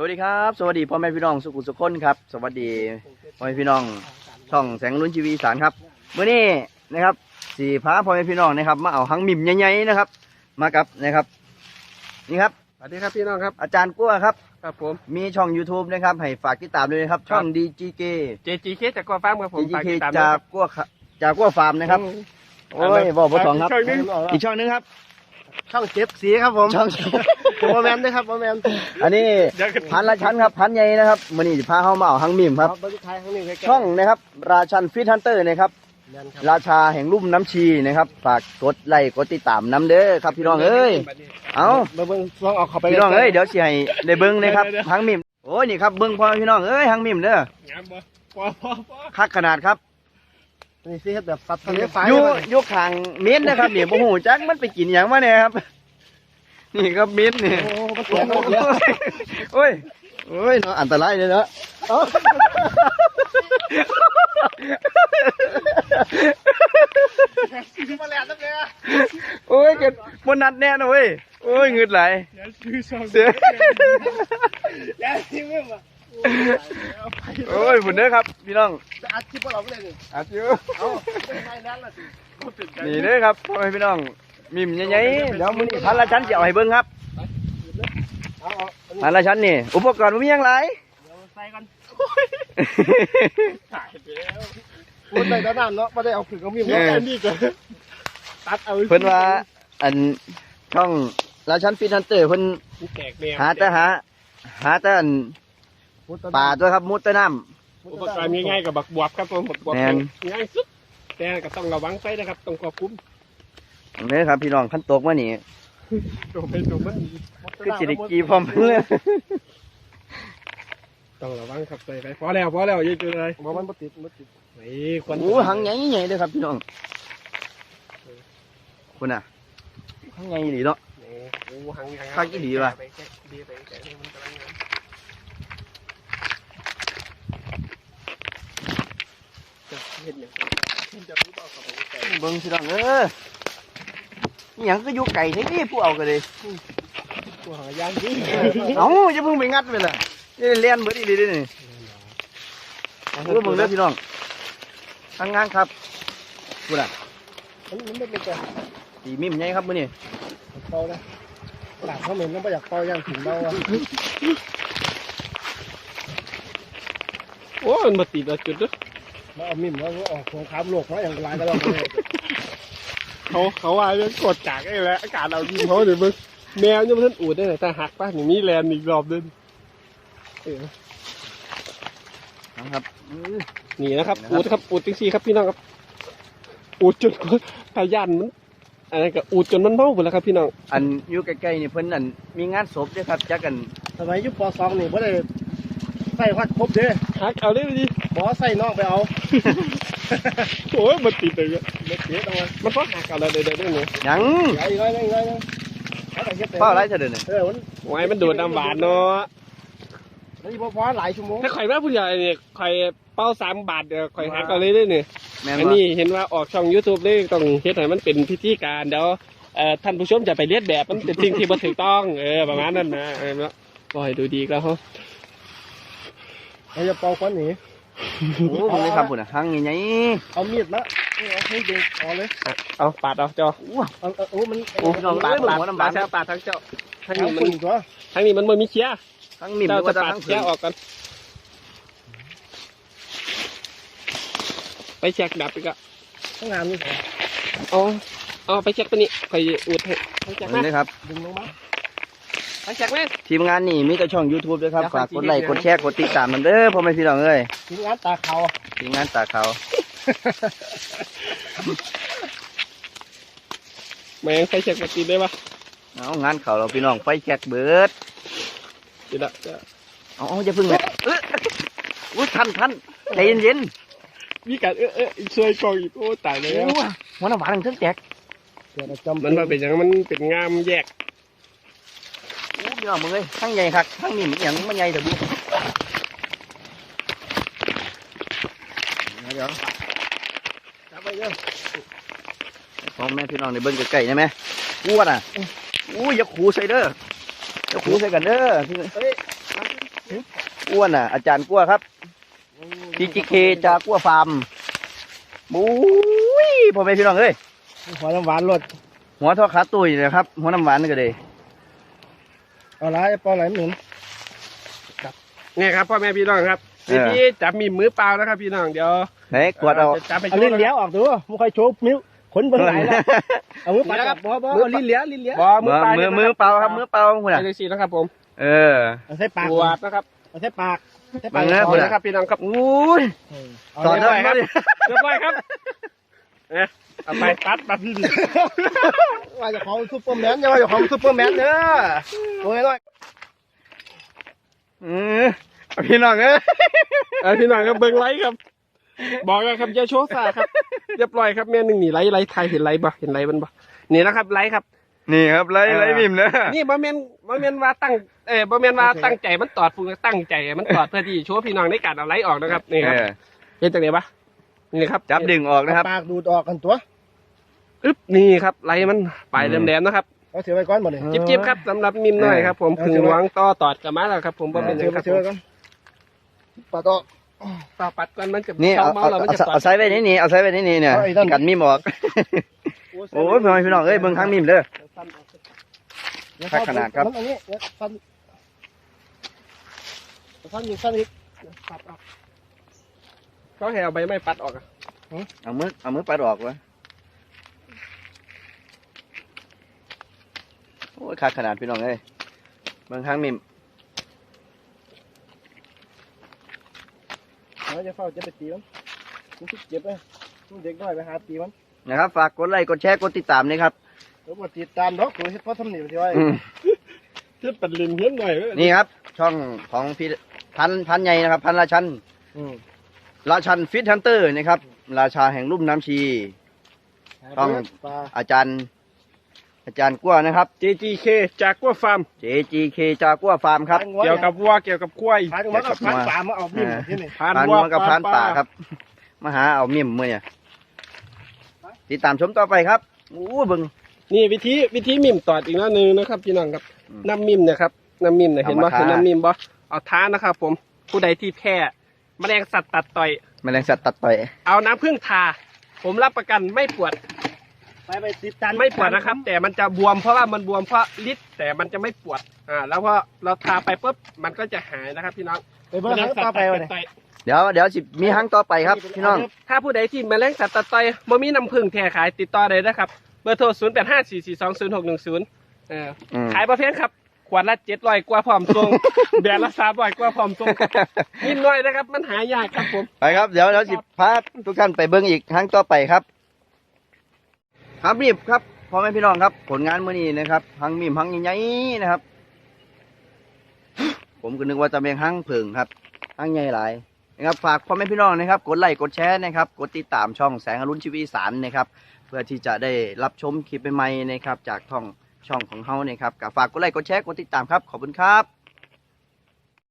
สวัสดีครับ สวัสดีพ่อแม่พี่น้องสุขุมสุขคนครับ สวัสดีพ่อแม่พี่น้องช่องแสงลุ้นชีวีอีสารครับมื้อนี้นะครับสี่พาพ่อแม่พี่น้องนะครับ มาเอาหังมิมใหญ่ๆนะครับ มากับนะครับ นี่ครับ สวัสดีครับพี่น้องครับ อาจารย์กั้วครับ ครับผม มีช่อง YouTube นะครับ ให้ฝากติดตามด้วยนะครับ ช่อง DGK JGK จากกัวฟาร์มครับผมฝาก DGK ติดตามจากกั้วขะจากกั้วฟาร์มนะครับ โอ้ยบอกบ่สองครับช่องหนึงอีกช่องหนึงครับ ช่องเจ็บสีครับผม ช่อง โมแมนด้วยครับโมแมนอันนี้เดี๋ยวขึ้นพันละชั้นครับพันใหญ่นะครับมื้อนี้จะพาเข้ามาเอาหังมิมครับบริษัทข้างนี้ใกล้ๆช่องนะครับ ราชันฟิตฮันเตอร์นะครับ แม่นครับราชาแห่งลุ่มน้ำชีนะครับฝากกดไลค์กดติดตามน้ำเด้อครับพี่น้องเอ้ยเอามาเบิ่งลองออกเข้าไปพี่น้องเอ้ยเดี๋ยวสิให้ได้เบิ้งนะครับหังมิมโอ้ยนี่ครับเบิ้งพ่อพี่น้องเอ้ยหังมิมเด้องามบ่พอพอพอคักขนาดครับนี่สิเฮ็ดแบบสัตว์ทะเลไฟอยู่เลยอยู่ข้างเม้นนะครับนี่บ่ฮู้จักมันไปกินหยังมาเนี่ยครับ นี่ครับเม้นนี่โอ้โหมันเสียมันเสียโอ้ยโอ้ยเนาะอันตรายเลยเนาะเอ้ามาแล้วตั้งแต่โอ้ยเกิดบนนัดแน่นะเว้ยโอ้ยเงืดไหลอย่าซื้อช่องเสียแล้วที่มึงอะโอ้ยผุนเด้อครับ พี่น้องจะอัดคลิปพวกเราไม่ได้นี่อัดอยู่เอ้าไม่ใช่นั้นล่ะสินี่เด้อครับพ่อแม่พี่น้อง มิมใหญ่ๆเดี๋ยวมื้อนี้พันละชั้นจะเอาให้เบิ่งครับเอาเอาอันนี้พันละชั้นนี่ อุปกรณ์บ่มีหยังหลายเดี๋ยวใส่กันถ่ายแล้วพูดในด้านนั้นเนาะไม่ได้เอาผึ่งเอามีดเอเนาะออันนี้ก็ตัดเอาเพิ่นว่าอันช่องราชันฟิตฮันเตอร์เพิ่นแตกแนวหาแต่หาหาแต่อันป่าตัวครับมุดแต่น้ำอุปกรณ์ง่ายๆกับบักบวบครับผมบักบวบแม่นง่ายสุดแต่ก็ต้องระวังไฟนะครับต้องควบคุม เด้อครับ พี่น้องขั้นตกมานี่ตัวไปตัวมันคือสิได้กีพร้อมเพิ่นเลยต้องระวังครับใส่ไปพอแล้วพอแล้วอยืดจุดเลยบ่มันบ่ติดมันติดไอ้ควันโอ้หังใหญ่ๆเด้อครับพี่น้องคุณน่ะหังใหญ่ดีเนาะนี่โอ้หังหังคักอีหลีว่ะไปแค่ดีไปแต่นี่มันกำลังงามจะเห็นอย่างไรจะรู้เปล่าเขาไปไกลเบิ่งพี่น้องเอออห ยังก็อยู่ไก่แท้ผู้เอากันเลยตัวหายางที่เอ้าอย่าเพิ่งไปงัดไปล่ะนี่เลียนเบิดอีหลีเด้อนี่รู้เบิ่งเด้อพี่น้องทางงานครับคุณน่ะมันมันไม่เป็นแต่สีมิมใหญ่ครับมื้อนี้เปานะหลังเขาเหม็นแล้วไม่อยากเปาย่างถึงเราอะโอ้มันมาติดแล้วจุดเด้อมาเอามิ่มแล้วก็ออกสงครามโลกเนาะอย่างไรก็เราเลย เขาเขาว่าเรื่องกดจากไอ้แล้วอากาศเรายิงเขาเดี๋ยวมึงแมวเนี่ยมันท่านอูดได้ไหนแต่หักป่ะอย่างนี้แลนด์อีกรอบเดินเออนะครับอื้อนี่นะครับนี่นะครับ อูดครับ อูดจริงๆครับพี่น้องครับ อูดจนก็พายันมันอะไรกับอูดจนมันเมาหมดแล้วครับพี่น้อง อันอยู่ใกล้ๆนี่เพิ่นนั่นมีงานศพเด้อครับจักกันสมัยอยุคปสองนี่ไ่ได้ใส่วัดครบเด้หักเอาได้ดิหมอใส่น้องไปเอา โอ้ยมันติดเลยอะเด็กเสียตรงนั้นมันเพราะหักเอาแล้วเดี๋ยวเดี๋ยวเดี๋ยวเนี่ยหยังใหญ่อีกน้อยหนึงอีกน้อยหนึงเอาแต่เฮ็ดแต่เฝ้าอะไรเถอะเด้อนี่เออมันไว้มันดูดน้ำหวานเนาะมันอยู่พอหลายชั่วโมงถ้าข่อยแม่ผู้ใหญ่เนี่ยข่อยเป้าสามบาทเดี๋ยวข่อยหักเอาเลยได้เนี่ยแม่นอันบ่นี้เห็นว่าออกช่อง YouTube เลยต้องเฮ็ดให้มันเป็นพิธีการเดี๋ยวเอ่อท่านผู้ชมจะไปเลียนแบบมันเป็นสิ่งที่บ่ถูกต้องเออประมาณนั้นนะเออแล้วบ่ให้ดูดีแล้วฮะเราจะเป่าควันหนี โอ้ผมเลยครับพุ่นน่ะหังใหญ่เอามีดมาเอาให้เด็กเอาเลยเอาปาดเอาเจ้าๆอู้เอาเอาโอ้มันโอ้พี่น้องปาดเบิ่งปาดหัวน้ำปาบาดดใช่ปาดทั้งเจ้าทั้งเอานี้มันฝุ่นตัวทั้งนี้มันบ่มีเคี้ยทั้งมิมเจ้าหรือจะว่าปาดทั้งเคี้เสืยอออกกันไปเช็คดับอีกอะต้องงานนี่เอาเอาไปเช็คตัวนี้ข่อยอุดให้ไปเช็คเบิ่มางเด้อครับดึงลงมา ไปเช็คมาทีมงานนี่มีแต่ช่อง YouTube ด้วยครับเดี๋ยวฝากขอกดไลค์จีกบดแชร์ กดติดตามมันเด้อพ่อแม่พี่น้องเอ้ยทีมงานตาเขาทีมงานตาเขาวแม่งไปเช็คมาตีได้ปะเอางานเขาเราพี่น้องไฟแช็กเบิดเดี๋ยวละจะเอาเอาอย่าเพึ่งเลยเอ้ยอุ้ยทันทันใจเย็นมีการเออเออช่วยกองอีกโอ้ตายๆแล้โอ้วหัวน้ำหวานทั้งเครื่องแจกเดี๋ยวเราจำมันมาเป็นอย่างนั้นมันเป็นงามแยกโอ้ พี่น้องมึงเลยทั้งใหญ่ครับทั้งนี่มันอหย่างมันใหญ่แต่บุเดี๋ยวจับไปเยอะพ่อแม่พี่น้องในเบิ้งไก่ใช่ไหมอ้วนอะอู้อย่าขู่ใส่เด้ออย่าขู่ใส่กันเด้อพี่เฮ้ยอ้วนอะ อาจารย์กลัวครับ PGK จากกัวฟาร์มบุ้ยพ่อแม่พี่น้องเอ้ยหัวน้ำหวานรสหัวทอดขาตุ้ยนะครับ หัวน้ำหวานนี่ก็เลย เอาละไอ้ปลาไหลเหม็นเนี่ยครับพ่อแม่พี่น้องครับวิธีจับมีมือเปล่านะครับพี่น้องเดี๋ยวไหนกวดเอา จะจับไปเอาโชลิ้นว์เลี้ยวออกดูมึงคอยโชว์มิ้วขนเบิ่งไหลแล้วเอามือปัดกับบอบอเอาลิ้นเลี้ยวลิ้นเลี้ยวบอมืมืออเปล่ามือมือเปล่าครับมือเปล่าคุณไปอะเลยสินะครับผมเออ เอาใส่ปากปวดนะครับเอาใส่ปากใส่บัปากงนะ เอานะครับพี่น้องครับ อุ้ยเอาสอนเลี้ยวได้ครับเรียบร้อยครับ เนี่ยเอาไปตัดตัดว่าจะของซุปเปอร์แมนอย่าว่าจะของซุปเปอร์แมนเด้อโอ้ยน้อยอือพี่น้องเอ้ยเออพี่น้องครับเบิ้งไลค์ครับ บอกแล้วครับอย่าโชว์ซ่าครับเรียบร้อยครับแม่หนึ่งนี่ไลค์ไลค์ไทยเห็นไลค์บ่เห็นไลค์มันบ่นี่นะครับไลค์ครับนี่ครับไล่ไล่มิมนะนี่บ่แม่นบ่แม่นว่าตั้งเออบ่แม่นว่าตั้งใจมันตอดฟูตั้งใจมันตอดเพื่อที่โชว์พี่น้องในการเอาไลค์ออกนะครับนี่ครับเออเห็นจังได๋ปะนี่ครับจับดึงออกนะครับเอาปากดูดออกกันตัว อึ๊บนี่ครับไลค์มันปลายอืมแหลมๆนะครับเอาเสียไว้ก่อนหมดเลยจิ๊บจิ๊บครับสำหรับมิมน้อยครับ ผมเออพึ่งหลวงต่อตอดกลับมาแล้วครับ ผมบ่เอาเป็นหเสียัยงครับเสียผมไว้ก่อนปาดออกต่อปัดก่อนมันจะนี่เอาเมาเอาแล้วมันเอาจะตอเอาด ใส่ไว้ในนี่เอาใส่ไว้ในนี่เนี่ยเอาไอ้นั่น กันมิมออกโอ้ยพี่น้องพี่น้องเอ้ยเบิ่งทางมิมเด้อพักขนาดครับ มันอันนี้เนี่ยฟันฟันยิงฟันอีกปัดออก เขาให้เอาใบไม้ปัดออกอะเอามือเอามือปัดออกวะ อ้ยขาดขนาดพี่น้องเอ้ยเบิ่งทางมิมเราจะเฝ้าจะไปตีมันมันคิดเจ็บเลยมันเด็กน้อยไปหาตีมันนะครับฝากกดไลค์กดแชร์กดติดตามนะครับแล้วบติดตามดอกกูเฮ็ดเพราะทำหนีไปที่ว่าอืมเพื่อปัดลินเพื่อนหน่อยเว้ยนี่ครับ ช่องของพี่พันพันใหญ่นะครับ พันราชันอืมราชันฟิตฮันเตอร์นะครับ ราชาแห่งลุ่มน้ำชีต้องปลาอาจารย์ อาจารย์กั้วนะครับ JGK จากกัวฟาร์ม JGK จากกั้วฟาร์มครับ เกี่ยวกับวัวเกี่ยวกับกล้วยพาจังหวัดเอาพันปลามาเอาบิ่มที่นี่พานพานวัววัวกับพานป่าครับมาหาเอามิ่มมือเนี่ยติดตามชมต่อไปครับอู้เบึงนี่วิธีวิธีมิมตอดอีกแล้วหนึงนะครับพี่น้องครับอืมน้ำมิมเนี่ยครับน้ำมิมเนี่ยเห็นเอาบ่มาทาเห็นน้ำมิมบ่เอาท้านะครับ ผมผู้ใดที่แพ้แมลงสัตว์ตัดต่อยแมลงสัตว์ตัดต่อย เอาน้ำผึ้งทา ผมรับประกันไม่ปวด ไปไปติดตันไม่ปวดนะครับ แต่มันจะบวมเพราะว่ามันบวมเพราะฤทธิ์แต่มันจะไม่ปวดอ่าแล้วพอเราทาไปปุ๊บมันก็จะหายนะครับพี่น้องไปเบิ่งหางปลาไปวะเนี่ยต่อยเดี๋ยวเดี๋ยวสิมีหังต่อไปครับพี่น้องถ้าผู้ใดที่แมลงสัตว์ตัดต่อยบ่มีน้ำผึ้งแท้ขายติดต่อได้นะครับเบอร์โทร0 8 5 4 4 2 0 6 1 0เอออืมขายประเภทครับขวดละเจ็ดร้อยกว่าพร้อมทรงแบรนด์ละสามร้อยกว่าพร้อมทรงนิดหน่อยนะครับ มันหายากครับผม ไปครับ เดี๋ยวเดี๋ยวสิพาทุกท่านไปเบิ้งอีกหังต่อไปครับ ครับรีบครับพ่อแม่พี่น้องครับ ผลงานมื้อนี้นะครับหังมีมหังใหญ่ๆนะครับ ผมก็นึกว่าจะเป็นหังเพิงครับหังใหญ่หลายนะครับฝากพ่อแม่พี่น้องนะครับกดไลค์กดแชร์นะครับกดติดตามช่องแสงอรุณชีวีสารนะครับ เพื่อที่จะได้รับชมคลิปใหม่ๆนะครับ จากช่องช่องของเฮานะครับก็ฝากกดไลค์กดแชร์กดติดตามครับขอบคุณครับ